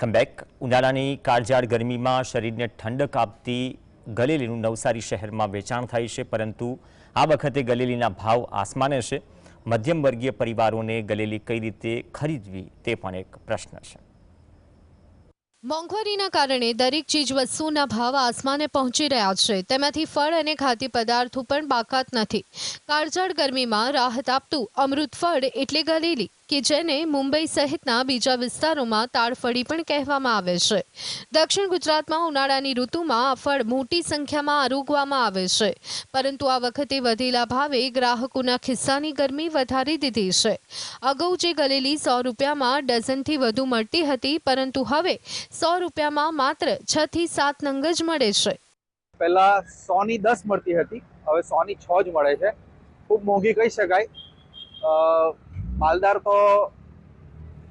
Comeback ઉનાળાની કાળઝાળ ગરમીમાં શરીરને ઠંડક આપતી ગલેલીનું નવસારી શહેરમાં વેચાણ થાય છે, પરંતુ આ વખતે ગલેલીના ભાવ આસમાને છે. મધ્યમ વર્ગીય પરિવારોને ગલેલી કઈ રીતે ખરીદવી તે પણ એક પ્રશ્ન છે. મોંઘવારીના કારણે દરેક ચીજ વસ્તુના ભાવ આસમાને પહોંચી રહ્યા છે. તેમાંથી ફળ અને ખાદ્ય પદાર્થો પણ બાકાત નથી. કાળઝાળ ગરમીમાં રાહત આપતું અમૃત ફળ એટલે ગલેલી. કે જેને મુંબઈ સહિતના બીજા વિસ્તારોમાં તાડફળી પણ કહેવામાં આવે છે. દક્ષિણ ગુજરાતમાં ઉનાળાની ઋતુમાં આ ફળ મોટી સંખ્યામાં આરોગવામાં આવે છે. પરંતુ આ વખતે વધેલા ભાવે ગ્રાહકોના ખિસ્સાની ગરમી વધારી દીધી છે. અગાઉ જે ગલેલી સો રૂપિયામાં ડઝનથી વધુ મળતી હતી, પરંતુ હવે સો રૂપિયામાં માત્ર છ થી સાત નંગ જ મળે છે. પહેલા સો ની દસ મળતી હતી, હવે સો ની છ જ મળે છે. ખૂબ મોંઘી કહી શકાય. માલદાર તો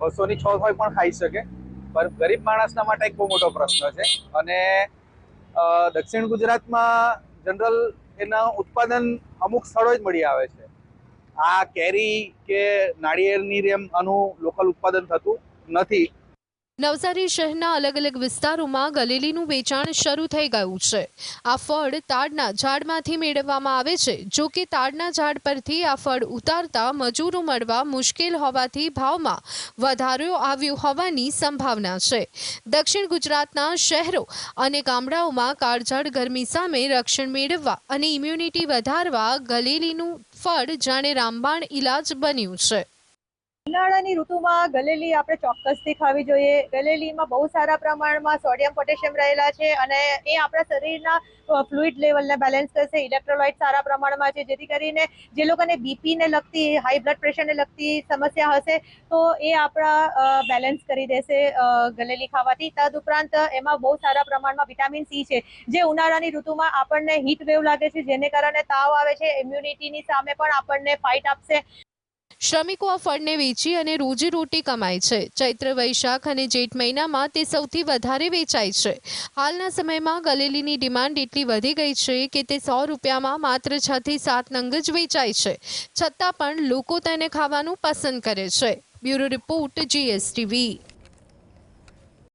બસો ની છ હોય પણ ખાઈ શકે. પણ ગરીબ માણસના માટે એક બહુ મોટો પ્રશ્ન છે. અને દક્ષિણ ગુજરાતમાં જનરલ એના ઉત્પાદન અમુક સ્થળો જ મળી આવે છે. આ કેરી કે નાળિયેરની જેમ આનું લોકલ ઉત્પાદન થતું નથી. નવસારી શહેરના અલગ અલગ વિસ્તારોમાં ગલેલીનું વેચાણ શરૂ થઈ ગયું છે. આ ફળ તાડના ઝાડમાંથી મેળવવામાં આવે છે. જો કે તાડના ઝાડ પરથી આ ફળ ઉતારતા મજૂરો મળવા મુશ્કેલ હોવાથી ભાવમાં વધારો આવ્યો હોવાની સંભાવના છે. દક્ષિણ ગુજરાતના શહેરો અને ગામડાઓમાં કાળઝાળ ગરમી સામે રક્ષણ મેળવવા અને ઇમ્યુનિટી વધારવા ગલેલીનું ફળ જાણે રામબાણ ઇલાજ બન્યું છે. ઉનાળાની ઋતુમાં ગલેલી આપણે ચોક્કસથી ખાવી જોઈએ. ગલેલીમાં બહુ સારા પ્રમાણમાં સોડિયમ, પોટેશિયમ રહેલા છે અને એ આપણા શરીરના ફ્લુઇડ લેવલને બેલેન્સ કરશે. ઇલેક્ટ્રોલાઇટ સારા પ્રમાણમાં છે, જેથી કરીને જે લોકોને બીપીને લગતી હાઈ બ્લડ પ્રેશરને લગતી સમસ્યા હશે, તો એ આપણા બેલેન્સ કરી દેશે ગલેલી ખાવાથી. તદુપરાંત એમાં બહુ સારા પ્રમાણમાં વિટામિન સી છે, જે ઉનાળાની ઋતુમાં આપણને હીટ વેવ લાગે છે, જેને કારણે તાવ આવે છે ઇમ્યુનિટીની સામે પણ આપણને ફાઇટ આપશે. શ્રમિકો આ ફળને વેચી અને રોજીરોટી કમાય છે. ચૈત્ર, વૈશાખ અને જેઠ મહિનામાં તે સૌથી વધારે વેચાય છે. હાલના સમયમાં ગલેલીની ડિમાન્ડ એટલી વધી ગઈ છે કે તે સો રૂપિયામાં માત્ર છ થી સાત નંગ જ વેચાય છે. છતાં પણ લોકો તેને ખાવાનું પસંદ કરે છે. Bureau report GSTV.